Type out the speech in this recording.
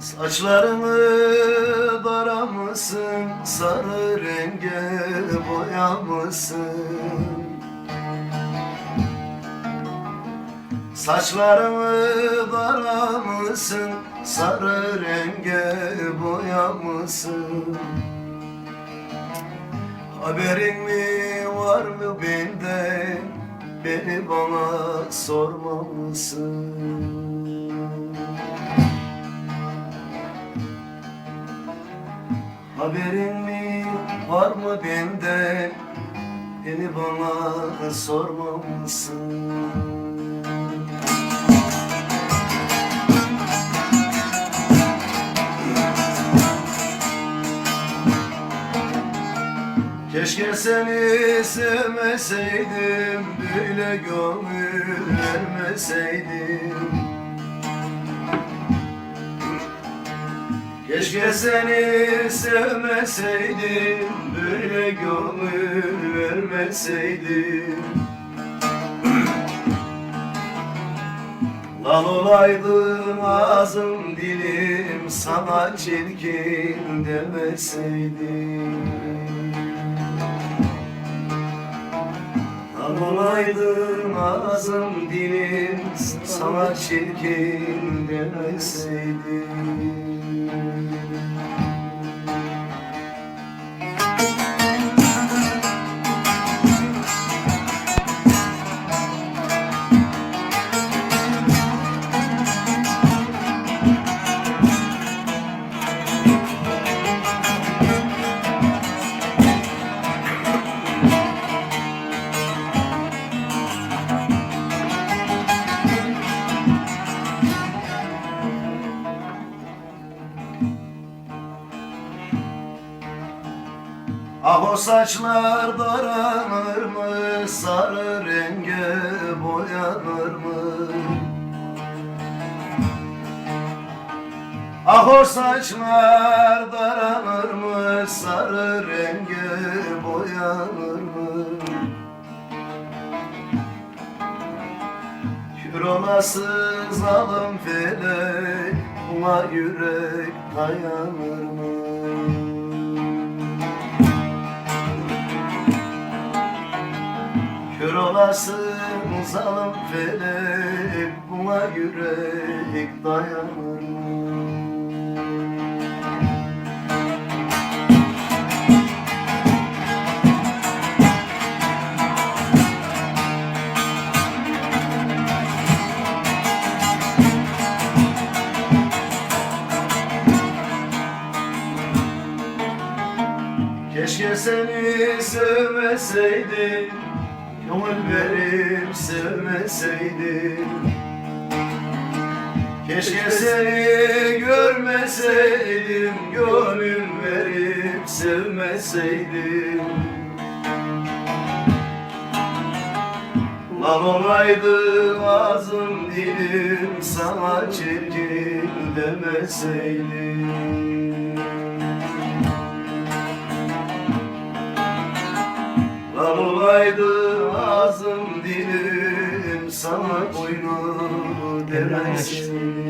Saçlarını daramışsın, sarı renge boyamışsın. Saçlarını daramışsın, sarı renge boyamışsın. Haberin mi var mı benden, beni bana sormamışsın Haberin mi var mı benden Beni bana sormamışsın Keşke seni sevmeseydim Böyle gönül vermeseydim. Keşke seni sevmeseydim Böyle gönül vermeseydim. Lan olaydım ağzım dilim Sana çirkin demeseydim Lan olaydım ağzım dilim Sana çirkin demeseydim Ah o saçlar daranır mı? Sarı renge boyanır mı? Ah o saçlar daranır mı? Sarı renge boyanır mı? Kür olası zalim felek Buna yürek dayanır mı olasın zalim felek Buna yürek dayanır? Keşke seni sevmeseydim Gönül verip sevmeseydim. Keşke seni görmeseydim Gönül verip sevmeseydim. Lan olaydı ağzım dilim Sana çirkin demeseydim. Lan olaydı ağzım dilim sana boynu demezsin